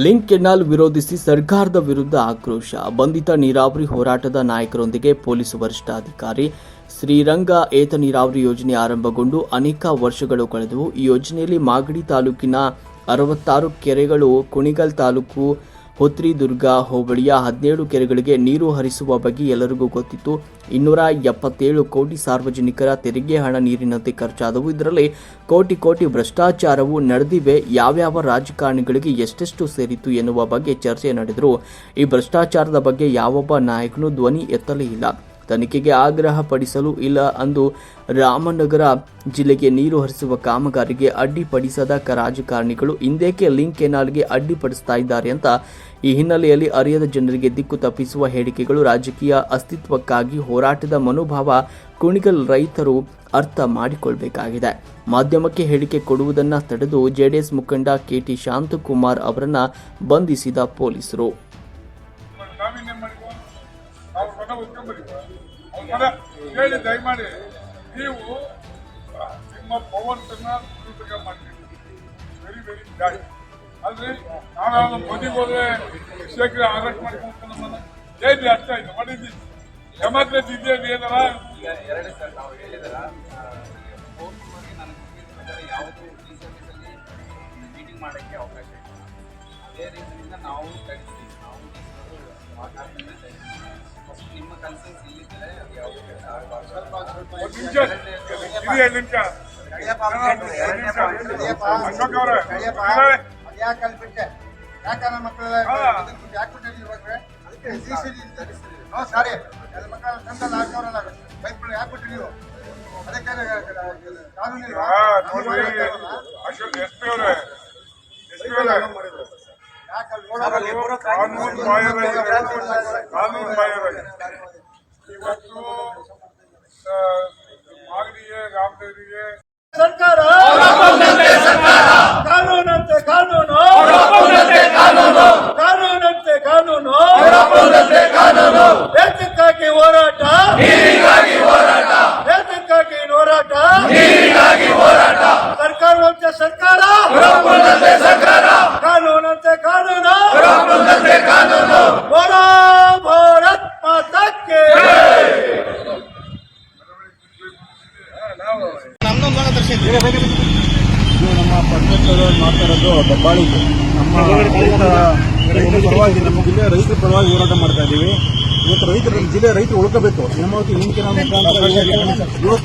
Link canal ವಿರೋಧಿಸಿ ಸರ್ಕಾರದ ವಿರುದ್ಧ ಆಕ್ರೋಶ. ಬಂಧಿತ ನೀರಾವರಿ ಹೋರಾಟದ ನಾಯಕರೊಂದಿಗೆ ಪೊಲೀಸ್ ವರಿಷ್ಠಾಧಿಕಾರಿ ಶ್ರೀರಂಗ ಏತ ನೀರಾವರಿ ಯೋಜನೆ ಆರಂಭಗೊಂಡು ಅನೇಕ ವರ್ಷಗಳು ಕಳೆದವು. ಈ ಯೋಜನೆಯಲ್ಲಿ ಮಾಗಡಿ ತಾಲೂಕಿನ ಅರವತ್ತಾರು ಕೆರೆಗಳು, ಕುಣಿಗಲ್ ತಾಲೂಕು ಹೊತ್ರಿದುರ್ಗ ಹೋಬಳಿಯ ಹದಿನೇಳು ಕೆರೆಗಳಿಗೆ ನೀರು ಹರಿಸುವ ಬಗ್ಗೆ ಎಲ್ಲರಿಗೂ ಗೊತ್ತಿತ್ತು. ಇನ್ನೂರ ಎಪ್ಪತ್ತೇಳು ಕೋಟಿ ಸಾರ್ವಜನಿಕರ ತೆರಿಗೆ, ಹಣ, ನೀರಿನಂತೆ ಖರ್ಚಾದವು. ಇದರಲ್ಲಿ ಕೋಟಿ ಕೋಟಿ ಭ್ರಷ್ಟಾಚಾರವು ನಡೆದಿವೆ. ಯಾವ್ಯಾವ ರಾಜಕಾರಣಿಗಳಿಗೆ ಎಷ್ಟೆಷ್ಟು ಸೇರಿತು ಎನ್ನುವ ಬಗ್ಗೆ ಚರ್ಚೆ ನಡೆದರು ಈ ಭ್ರಷ್ಟಾಚಾರದ ಬಗ್ಗೆ ಯಾವೊಬ್ಬ ನಾಯಕನು ಧ್ವನಿ ಎತ್ತಲೇ ಇಲ್ಲ. ತನಿಖೆಗೆ ಆಗ್ರಹ ಪಡಿಸಲು ಇಲ್ಲ ಅಂದು ರಾಮನಗರ ಜಿಲ್ಲೆಗೆ ನೀರು ಹರಿಸುವ ಕಾಮಗಾರಿಗೆ ಅಡ್ಡಿಪಡಿಸದ ರಾಜಕಾರಣಿಗಳು ಇಂದೇಕೆ ಲಿಂಕ್ ಕೆನಾಲ್ಗೆ ಅಡ್ಡಿಪಡಿಸ್ತಾ ಇದ್ದಾರೆ ಅಂತ ಈ ಹಿನ್ನೆಲೆಯಲ್ಲಿ ಅರಿಯದ ಜನರಿಗೆ ದಿಕ್ಕು ತಪ್ಪಿಸುವ ಹೇಳಿಕೆಗಳು ರಾಜಕೀಯ ಅಸ್ತಿತ್ವಕ್ಕಾಗಿ ಹೋರಾಟದ ಮನೋಭಾವ ಕುಣಿಗಲ್ ರೈತರು ಅರ್ಥ ಮಾಡಿಕೊಳ್ಬೇಕಾಗಿದೆ. ಮಾಧ್ಯಮಕ್ಕೆ ಹೇಳಿಕೆ ಕೊಡುವುದನ್ನು ತಡೆದು ಜೆಡಿಎಸ್ ಮುಖಂಡ ಕೆಟಿ ಶಾಂತಕುಮಾರ್ ಅವರನ್ನು ಬಂಧಿಸಿದ ಪೊಲೀಸರು. ಹೇಳಿ, ದಯಮಾಡಿ, ನೀವು ನಿಮ್ಮ ಪವರ್ ದುರುಪಯೋಗ ಮಾಡ್ತೀವಿ ವೆರಿ ವೆರಿ ಬ್ಯಾಡ್ ಅಲ್ರಿ ನಾನು ಮೋದಿಗೆ ಹೋದ್ರೆ ಶೇಖರ ಅರೆಸ್ಟ್ ಮಾಡ್ಕೊಂಡು ಏನ್ರಿ ಅರ್ಥ ಆಯ್ತು? ಮಾಡಿದ್ದೀನಿ ಡೆಮಾಕ್ರಸಿ ಇದ್ದೇನೆ ಏನಾರ? ಸರ್ ಮಾಡೋಕ್ಕೆ ಅವಕಾಶ ಅದೇ ರೀತಿಯಿಂದ ನಾವು ಕಳಿಸಿ ನಾವು ಯಾಕಲ್ಲಿ ಯಾಕಂದ್ರೆ ಮಕ್ಕಳ. ಯಾಕೆ ಬಿಟ್ಟೆ ಇವಾಗ ಅದಕ್ಕೆ ಸಾರಿ ಎಲ್ಲ ಮಕ್ಕಳ ತಂದಲ್ಲ ಹಾಕೋರಲ್ಲ ಬೈಕ್ಗಳು ಯಾಕೆ ಬಿಟ್ರಿ ನೀವು ಅದಕ್ಕೆ ಕಾನೂನು ಎಸ್ ಪಿ ಅವರೇ ಎಸ್ ಪಿ ಅವರೇ? ಕಾನೂನು ಬಾಹಿರ ಕಾನೂನು ಬಾಹಿರ ಇವತ್ತು ಆ, ಮಾಗಡಿಗೆ ರಾಮದೇವರಿಗೆ ನಮ್ಮ ಪಂಚಾಯತ್ ಮಾತಾಡೋದು ಇರೋದು ದಬ್ಬಾಳಿ. ನಮ್ಮ ರೈತ ರೈತರ ಪರವಾಗಿ ನಮ್ಮ ಜಿಲ್ಲೆಯ ರೈತರ ಪರವಾಗಿ ಹೋರಾಟ ಮಾಡ್ತಾ ಇದ್ದೀವಿ ಇವತ್ತು ರೈತರ ಜಿಲ್ಲೆ ರೈತರು ಉಳ್ಕೋಬೇಕು. ಹೇಮಾವತಿ ಲಿಂಕಿನ ಮುಖಾಂತರ ಇವತ್ತು ಒಬ್ರು.